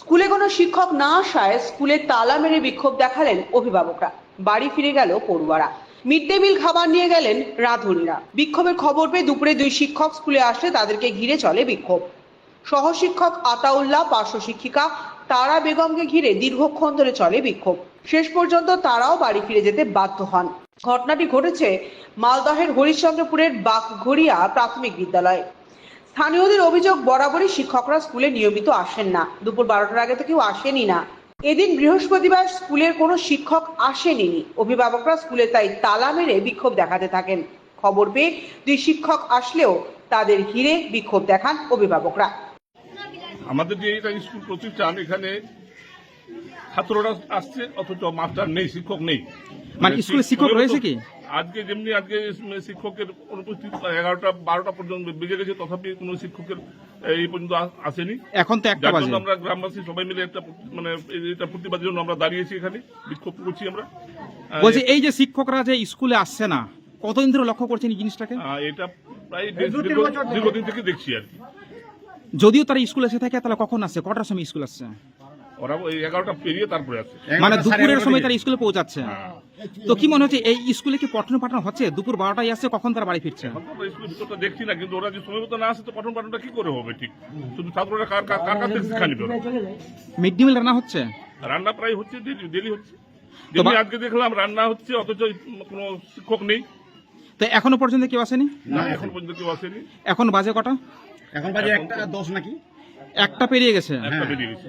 স্কুলে কোনো শিক্ষক না আসায় স্কুলে তালা মেরে বিক্ষোভ দেখালেন অভিভাবকরা। বাড়ি ফিরে গেল পড়ুয়ারা। মিড ডে মিল খাবার নিয়ে গেলেন রাঁধুনিরা। বিক্ষোভের খবর পেয়ে দুপুরে দুই শিক্ষক স্কুলে আসলে তাদেরকে ঘিরে চলে বিক্ষোভ। সহশিক্ষক আতাউল্লাহ পার্শ্ব শিক্ষিকা তারা বেগমকে ঘিরে দীর্ঘক্ষণ ধরে চলে বিক্ষোভ। শেষ পর্যন্ত তারাও বাড়ি ফিরে যেতে বাধ্য হন। ঘটনাটি ঘটেছে মালদহের হরিশ্চন্দ্রপুরের বাকঘড়িয়া প্রাথমিক বিদ্যালয়ে। স্থানীয়দের অভিযোগ বরাবরই শিক্ষকরা স্কুলে নিয়মিত আসেন না। দুপুর বারোটার আগে তো কেউ আসেনই না। এদিন বৃহস্পতিবার স্কুলের কোনো শিক্ষক আসেনি। অভিভাবকরা স্কুলে তাই তালা মেরে বিক্ষোভ দেখাতে থাকেন। খবর পেয়ে দুই শিক্ষক আসলেও তাদের ঘিরে বিক্ষোভ দেখান অভিভাবকরা। আমাদের যে এটা স্কুল প্রতিষ্ঠান এখানে ছাত্ররা আসছে অথচ মাস্টার নেই শিক্ষক নেই। মানে স্কুলে শিক্ষক রয়েছে কি? আজকে যেমনি আজকে শিক্ষকের অনুপস্থিত এগারোটা বারোটা পর্যন্ত বেজে গেছে তথাপি কোনো শিক্ষকের এই পর্যন্ত আসেনি। এখন তো একটা বাজে জন্য আমরা গ্রামবাসী সবাই মিলে একটা মানে এটা প্রতিবাদের জন্য আমরা দাঁড়িয়েছি এখানে বিক্ষোভ করছি আমরা। বলছি এই যে শিক্ষকরা যে স্কুলে আসছে না কতদিন ধরে লক্ষ্য করছেন এই জিনিসটাকে? এটা প্রায় দীর্ঘদিন থেকে দেখছি আর কি। যদিও তারা স্কুলে এসে থাকে তাহলে কখন আসছে? কটার সময় স্কুল আসছে? ওরা ওই এগারোটা পেরিয়ে তারপরে আসে। মানে দুপুরের সময় তারা স্কুলে পৌঁছাচ্ছে। হ্যাঁ। তো কি মনে হচ্ছে এই স্কুলে কি পঠন পাঠন হচ্ছে? দুপুর বারোটায় আসছে কখন তারা বাড়ি ফিরছে? ভিতরটা দেখছি না কিন্তু ওরা যে সময় মতো না আসে তো পঠন পাঠনটা কি করে হবে ঠিক? শুধু ছাত্ররা কার কার কার থেকে শিক্ষা নিবে মিড ডে মিল রান্না হচ্ছে? রান্না প্রায় হচ্ছে ডেলি হচ্ছে। যেমনি আজকে দেখলাম রান্না হচ্ছে অথচ কোনো শিক্ষক নেই। তো এখনও পর্যন্ত কেউ আসেনি? না এখন পর্যন্ত কেউ আসেনি। এখন বাজে কটা? এখন বাজে একটা দশ নাকি? একটা পেরিয়ে গেছে। একটা বেরিয়ে গেছে।